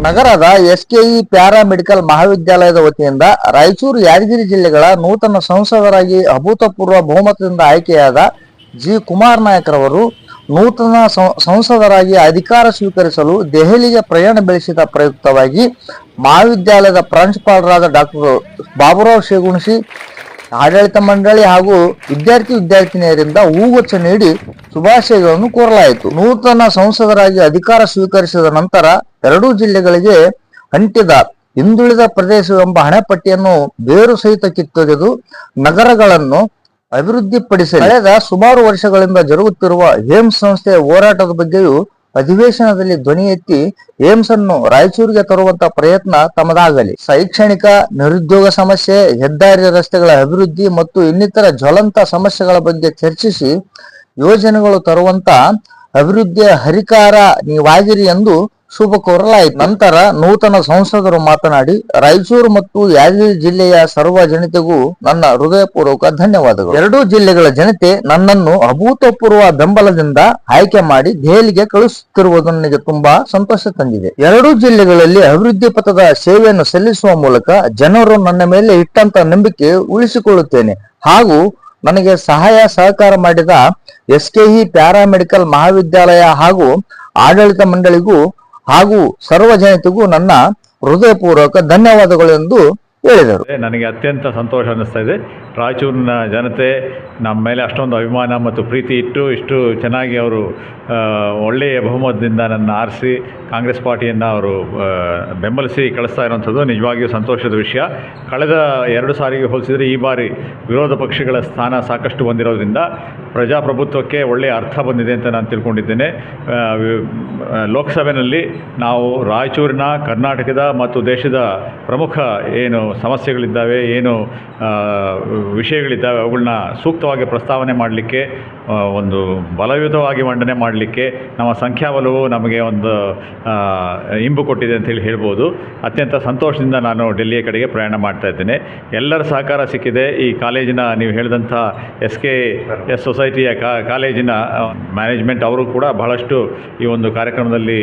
ನಗರದ ಎಸ್ಕೆಇ ಪ್ಯಾರಾಮೆಡಿಕಲ್ ಮಹಾವಿದ್ಯಾಲಯದ ವತಿಯಿಂದ ರಾಯಚೂರು ಯಾದಗಿರಿ ಜಿಲ್ಲೆಗಳ ನೂತನ ಸಂಸದರಾಗಿ ಅಭೂತಪೂರ್ವ ಬಹುಮತದಿಂದ ಆಯ್ಕೆಯಾದ ಜಿ. ಕುಮಾರ್ ನಾಯಕರವರು ನೂತನ ಸಂಸದರಾಗಿ ಅಧಿಕಾರ ಸ್ವೀಕರಿಸಲು ದೆಹಲಿಗೆ ಪ್ರಯಾಣ ಬೆಳೆಸಿದ ಪ್ರಯುಕ್ತವಾಗಿ ಮಹಾವಿದ್ಯಾಲಯದ ಪ್ರಾಂಶುಪಾಲರಾದ ಡಾಕ್ಟರ್ ಬಾಬುರಾವ್ ಶೇಗುಣಸಿ ಆಡಳಿತ ಮಂಡಳಿ ಹಾಗೂ ವಿದ್ಯಾರ್ಥಿ ವಿದ್ಯಾರ್ಥಿನಿಯರಿಂದ ಹೂಗುಚ್ಛ ನೀಡಿ ಶುಭಾಶಯಗಳನ್ನು ಕೋರಲಾಯಿತು. ನೂತನ ಸಂಸದರಾಗಿ ಅಧಿಕಾರ ಸ್ವೀಕರಿಸಿದ ನಂತರ ಎರಡೂ ಜಿಲ್ಲೆಗಳಿಗೆ ಅಂಟಿದ ಹಿಂದುಳಿದ ಪ್ರದೇಶವೆಂಬ ಹಣೆಪಟ್ಟಿಯನ್ನು ಬೇರು ಸಹಿತ ಕಿತ್ತೊಗೆದು ನಗರಗಳನ್ನು ಅಭಿವೃದ್ಧಿಪಡಿಸಿ ಕಳೆದ ಸುಮಾರು ವರ್ಷಗಳಿಂದ ಜರುಗುತ್ತಿರುವ ಏಮ್ಸ್ ಸಂಸ್ಥೆಯ ಹೋರಾಟದ ಬಗ್ಗೆಯೂ ಅಧಿವೇಶನದಲ್ಲಿ ಧ್ವನಿ ಎತ್ತಿ ಏಮ್ಸ್ ಅನ್ನು ರಾಯಚೂರಿಗೆ ತರುವಂತ ಪ್ರಯತ್ನ ತಮದಾಗಲಿ ಶೈಕ್ಷಣಿಕ ನಿರುದ್ಯೋಗ ಸಮಸ್ಯೆ, ಹೆದ್ದಾರಿ ರಸ್ತೆಗಳ ಅಭಿವೃದ್ಧಿ ಮತ್ತು ಇನ್ನಿತರ ಜ್ವಲಂತ ಸಮಸ್ಯೆಗಳ ಬಗ್ಗೆ ಚರ್ಚಿಸಿ ಯೋಜನೆಗಳು ತರುವಂತ ಅಭಿವೃದ್ಧಿಯ ಹರಿಕಾರ ನೀವಾಗಿರಿ ಎಂದು ಶುಭ ನಂತರ ನೂತನ ಸಂಸದರು ಮಾತನಾಡಿ, ರಾಯಚೂರು ಮತ್ತು ಯಾದಗಿರಿ ಜಿಲ್ಲೆಯ ಸರ್ವ ಜನತೆಗೂ ನನ್ನ ಹೃದಯಪೂರ್ವಕ ಧನ್ಯವಾದಗಳು. ಎರಡೂ ಜಿಲ್ಲೆಗಳ ಜನತೆ ನನ್ನನ್ನು ಅಭೂತಪೂರ್ವ ಬೆಂಬಲದಿಂದ ಆಯ್ಕೆ ಮಾಡಿ ದೆಹಲಿಗೆ ಕಳುಹಿಸುತ್ತಿರುವುದು ನನಗೆ ತುಂಬಾ ಸಂತೋಷ ತಂದಿದೆ. ಎರಡೂ ಜಿಲ್ಲೆಗಳಲ್ಲಿ ಅಭಿವೃದ್ಧಿ ಪಥದ ಸೇವೆಯನ್ನು ಸಲ್ಲಿಸುವ ಮೂಲಕ ಜನರು ನನ್ನ ಮೇಲೆ ಇಟ್ಟಂತ ನಂಬಿಕೆ ಉಳಿಸಿಕೊಳ್ಳುತ್ತೇನೆ. ಹಾಗೂ ನನಗೆ ಸಹಾಯ ಸಹಕಾರ ಮಾಡಿದ ಎಸ್ಕೆಇ ಪ್ಯಾರಾಮೆಡಿಕಲ್ ಮಹಾವಿದ್ಯಾಲಯ ಹಾಗೂ ಆಡಳಿತ ಮಂಡಳಿಗೂ ಹಾಗೂ ಸರ್ವ ಜನತೆಗೂ ನನ್ನ ಹೃದಯಪೂರ್ವಕ ಧನ್ಯವಾದಗಳು ಎಂದು ಹೇಳಿದರು ನನಗೆ ಅತ್ಯಂತ ಸಂತೋಷ ಅನ್ನಿಸ್ತಾ ಇದೆ. ರಾಯಚೂರಿನ ಜನತೆ ನಮ್ಮ ಮೇಲೆ ಅಷ್ಟೊಂದು ಅಭಿಮಾನ ಮತ್ತು ಪ್ರೀತಿ ಇಟ್ಟು ಇಷ್ಟು ಚೆನ್ನಾಗಿ ಅವರು ಒಳ್ಳೆಯ ಬಹುಮತದಿಂದ ನನ್ನ ಆರಿಸಿ ಕಾಂಗ್ರೆಸ್ ಪಾರ್ಟಿಯನ್ನು ಅವರು ಬೆಂಬಲಿಸಿ ಕಳಿಸ್ತಾ ಇರುವಂಥದ್ದು ನಿಜವಾಗಿಯೂ ಸಂತೋಷದ ವಿಷಯ. ಕಳೆದ ಎರಡು ಸಾರಿಗೆ ಹೋಲಿಸಿದರೆ ಈ ಬಾರಿ ವಿರೋಧ ಪಕ್ಷಗಳ ಸ್ಥಾನ ಸಾಕಷ್ಟು ಬಂದಿರೋದ್ರಿಂದ ಪ್ರಜಾಪ್ರಭುತ್ವಕ್ಕೆ ಒಳ್ಳೆಯ ಅರ್ಥ ಬಂದಿದೆ ಅಂತ ನಾನು ತಿಳ್ಕೊಂಡಿದ್ದೇನೆ. ಲೋಕಸಭೆಯಲ್ಲಿ ನಾವು ರಾಯಚೂರಿನ, ಕರ್ನಾಟಕದ ಮತ್ತು ದೇಶದ ಪ್ರಮುಖ ಏನು ಸಮಸ್ಯೆಗಳಿದ್ದಾವೆ, ಏನು ವಿಷಯಗಳಿದ್ದಾವೆ, ಅವುಗಳನ್ನ ಸೂಕ್ತವಾಗಿ ಪ್ರಸ್ತಾವನೆ ಮಾಡಲಿಕ್ಕೆ ಒಂದು ಬಲಯುತವಾಗಿ ಮಂಡನೆ ಮಾಡಲಿಕ್ಕೆ ನಮ್ಮ ಸಂಖ್ಯಾಬಲವು ನಮಗೆ ಒಂದು ಇಂಬು ಕೊಟ್ಟಿದೆ ಅಂತೇಳಿ ಹೇಳ್ಬೋದು. ಅತ್ಯಂತ ಸಂತೋಷದಿಂದ ನಾನು ಡೆಲ್ಲಿಯ ಕಡೆಗೆ ಪ್ರಯಾಣ ಮಾಡ್ತಾ ಇದ್ದೇನೆ. ಎಲ್ಲರ ಸಹಕಾರ ಸಿಕ್ಕಿದೆ. ಈ ಕಾಲೇಜಿನ ನೀವು ಹೇಳಿದಂಥ ಎಸ್ ಕೆ ಎಸ್ ಸೊಸೈಟಿಯ ಕಾ ಕಾಲೇಜಿನ ಮ್ಯಾನೇಜ್ಮೆಂಟ್ ಅವರು ಕೂಡ ಬಹಳಷ್ಟು ಈ ಒಂದು ಕಾರ್ಯಕ್ರಮದಲ್ಲಿ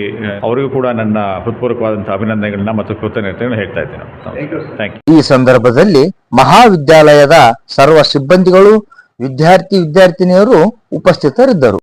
ಅವರಿಗೂ ಕೂಡ ನನ್ನ ಹೃತ್ಪೂರ್ವಕವಾದಂಥ ಅಭಿನಂದನೆಗಳನ್ನ ಮತ್ತು ಕೃತಜ್ಞತೆಗಳನ್ನ ಹೇಳ್ತಾ ಇದ್ದೇನೆ. ಥ್ಯಾಂಕ್ ಯು ಈ ಸಂದರ್ಭದಲ್ಲಿ ಮಹಾವಿದ್ಯಾಲಯದ ಸರ್ವ ಸಿಬ್ಬಂದಿಗಳು ವಿದ್ಯಾರ್ಥಿ ವಿದ್ಯಾರ್ಥಿನಿಯರು ಉಪಸ್ಥಿತರಿದ್ದರು.